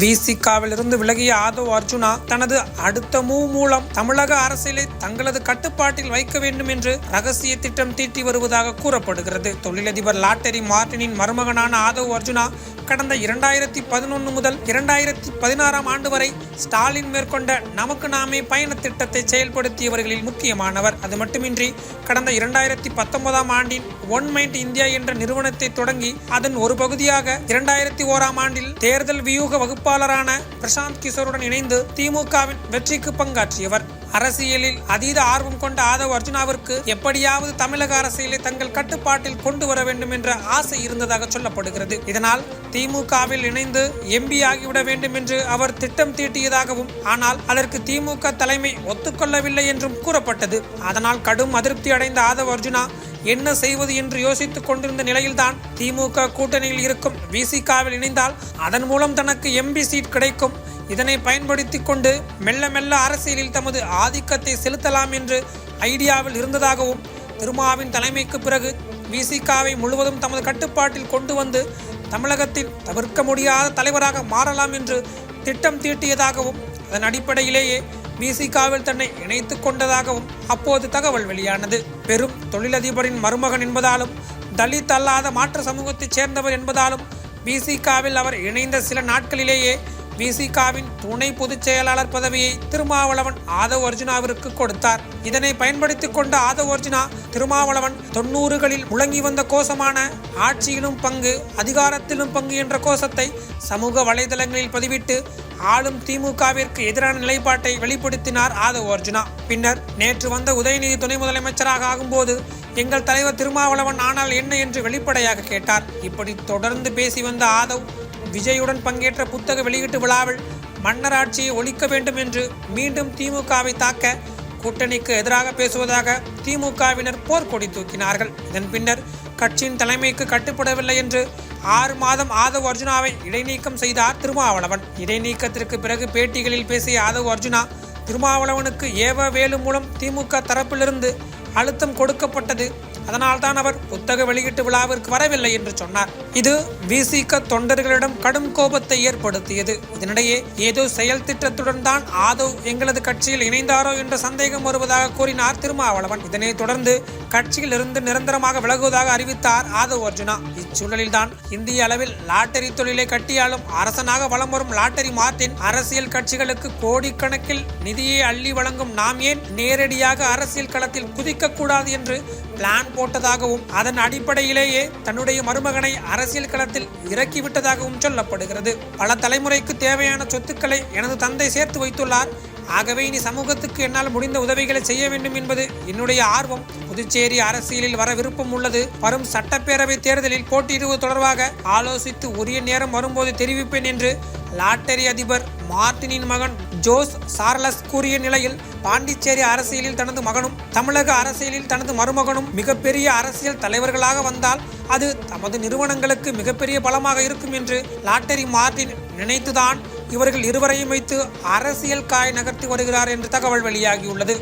விசிகாவிலிருந்து விலகிய ஆதவ் அர்ஜுனா தனது அடுத்த மூவ் மூலம் தமிழக அரசியலை தங்களது கட்டுப்பாட்டில் வைக்க வேண்டும் என்று ரகசிய திட்டம் தீட்டி வருவதாக கூறப்படுகிறது. தொழிலதிபர் லாட்டரி மார்டினின் மருமகனான ஆதவ் அர்ஜுனா கடந்த இரண்டாயிரத்தி பதினொன்று முதல் இரண்டாயிரத்தி பதினாறாம் ஆண்டு வரை ஸ்டாலின் மேற்கொண்ட நமக்கு நாமே பயண திட்டத்தை செயல்படுத்தியவர்களில் முக்கியமானவர். அது மட்டுமின்றி கடந்த இரண்டாயிரத்தி பத்தொன்பதாம் ஆண்டின் ஒன் மைண்ட் இந்தியா என்ற நிறுவனத்தை தொடங்கி அதன் ஒரு பகுதியாக இரண்டாயிரத்தி ஓராம் ஆண்டில் தேர்தல் வியூக வகுப்பு வகுப்பாளரான பிரசாந்த் கிஷோருடன் இணைந்து திமுகவின் வெற்றிக்கு பங்காற்றியவர். அரசியலில் அதீத ஆர்வம் கொண்ட ஆதவ் அர்ஜுனாவிற்கு எப்படியாவது தமிழக அரசியலை தங்கள் கட்டுப்பாட்டில் கொண்டு வர வேண்டும் என்ற ஆசை இருந்ததாக சொல்லப்படுகிறது. இதனால் திமுகவில் இணைந்து எம்பி ஆகிவிட வேண்டும் என்று அவர் திட்டம் தீட்டியதாகவும் ஆனால் அதற்கு திமுக தலைமை ஒத்துக்கொள்ளவில்லை என்றும் கூறப்பட்டது. அதனால் கடும் அதிருப்தி அடைந்த ஆதவ் அர்ஜுனா என்ன செய்வது என்று யோசித்துக் கொண்டிருந்த நிலையில்தான் திமுக கூட்டணியில் இருக்கும் விசிகாவில் இணைந்தால் அதன் மூலம் தனக்கு எம்பி சீட் கிடைக்கும். இதனை பயன்படுத்தி கொண்டு மெல்ல மெல்ல அரசியலில் தமது ஆதிக்கத்தை செலுத்தலாம் என்று ஐடியாவில் இருந்ததாகவும் திருமாவின் தலைமைக்கு பிறகு விசிகாவை முழுவதும் தமது கட்டுப்பாட்டில் கொண்டு வந்து தமிழகத்தின் தவிர்க்க முடியாத தலைவராக மாறலாம் என்று திட்டம் தீட்டியதாகவும் அதன் அடிப்படையிலேயே விசிகாவில் தன்னை இணைத்து கொண்டதாகவும் அப்போது தகவல் வெளியானது. பெரும் தொழிலதிபரின் மருமகன் என்பதாலும் தலித் அல்லாத மாற்று சமூகத்தைச் சேர்ந்தவர் என்பதாலும் விசிகாவில் அவர் இணைந்த சில நாட்களிலேயே விசிகாவின் துணை பொதுச் செயலாளர் பதவியை திருமாவளவன் ஆதவ் அர்ஜுனாவிற்கு கொடுத்தார். இதனை பயன்படுத்திக் கொண்ட ஆதவ் அர்ஜுனா திருமாவளவன் தொண்ணூறுகளில் முழங்கி வந்த கோஷமான ஆட்சியிலும் பங்கு அதிகாரத்திலும் பங்கு என்ற கோஷத்தை சமூக வலைதளங்களில் பதிவிட்டு ஆளும் திமுகவிற்கு எதிரான நிலைப்பாட்டை வெளிப்படுத்தினார் ஆதவ் அர்ஜுனா. பின்னர் நேற்று வந்த உதயநிதி துணை முதலமைச்சராக ஆகும்போது எங்கள் தலைவர் திருமாவளவன் ஆனால் என்ன என்று வெளிப்படையாக கேட்டார். இப்படி தொடர்ந்து பேசி வந்த ஆதவ் விஜயுடன் பங்கேற்ற புத்தக வெளியீட்டு விழாவில் மன்னர் ஆட்சியை ஒழிக்க வேண்டும் என்று மீண்டும் திமுகவை தாக்க கூட்டணிக்கு எதிராக பேசுவதாக திமுகவினர் போர்க்கொடி தூக்கினார்கள். இதன் பின்னர் கட்சியின் தலைமைக்கு கட்டுப்படவில்லை என்று ஆறு மாதம் ஆதவ் அர்ஜுனாவை இடைநீக்கம் செய்தார் திருமாவளவன். இடைநீக்கத்திற்கு பிறகு பேட்டிகளில் பேசிய ஆதவ் அர்ஜுனா திருமாவளவனுக்கு ஏவ வேலு மூலம் திமுக தரப்பிலிருந்து அழுத்தம் கொடுக்கப்பட்டது. அதனால்தான் அவர் புத்தக வெளியீட்டு விழாவிற்கு வரவில்லை என்று சொன்னார். இது விசிக தொண்டர்களிடம் கடும் கோபத்தை ஏற்படுத்தியது. இதனிடையே ஏதோ செயல் திட்டத்துடன் தான் ஆதவ் எங்களது கட்சியில் இணைந்தாரோ என்ற சந்தேகம் வருவதாக கூறினார் திருமாவளவன். இதனைத் தொடர்ந்து கட்சியில் இருந்து நிரந்தரமாக விலகுவதாக அறிவித்தார் ஆதவ் அர்ஜுனா. இச்சூழலில்தான் இந்திய அளவில் லாட்டரி தொழிலை கட்டியாலும் அரசனாக வலம் வரும் லாட்டரி மார்டின் அரசியல் கட்சிகளுக்கு கோடிக்கணக்கில் நிதியை அள்ளி வழங்கும் நாம் ஏன் நேரடியாக அரசியல் களத்தில் குதிக்க கூடாது என்று பிளான் போட்டதாகவும் அதன் அடிப்படையிலேயே தன்னுடைய மருமகனை அரசியல் களத்தில் இறக்கிவிட்டதாகவும் சொல்லப்படுகிறது. பல தலைமுறைக்கு தேவையான சொத்துக்களை எனது தந்தை சேர்த்து வைத்துள்ளார். ஆகவே இனி சமூகத்துக்கு என்னால் முடிந்த உதவிகளை செய்ய வேண்டும் என்பது என்னுடைய ஆர்வம். புதுச்சேரி அரசியலில் வர விருப்பம் உள்ளது. வரும் சட்டப்பேரவை தேர்தலில் போட்டியிடுவது தொடர்பாக ஆலோசித்து உரிய நேரம் வரும்போது தெரிவிப்பேன் என்று லாட்டரி அதிபர் மார்டினின் மகன் ஜோஸ் சார்லஸ் கூறிய நிலையில் பாண்டிச்சேரி அரசியலில் தனது மகனும் தமிழக அரசியலில் தனது மருமகனும் மிகப்பெரிய அரசியல் தலைவர்களாக வந்தால் அது தமது நிறுவனங்களுக்கு மிகப்பெரிய பலமாக இருக்கும் என்று லாட்டரி மார்டின் நினைத்துதான் இவர்கள் இருவரையும் வைத்து அரசியல் காய் நகர்த்தி வருகிறார் என்று தகவல் வெளியாகியுள்ளது.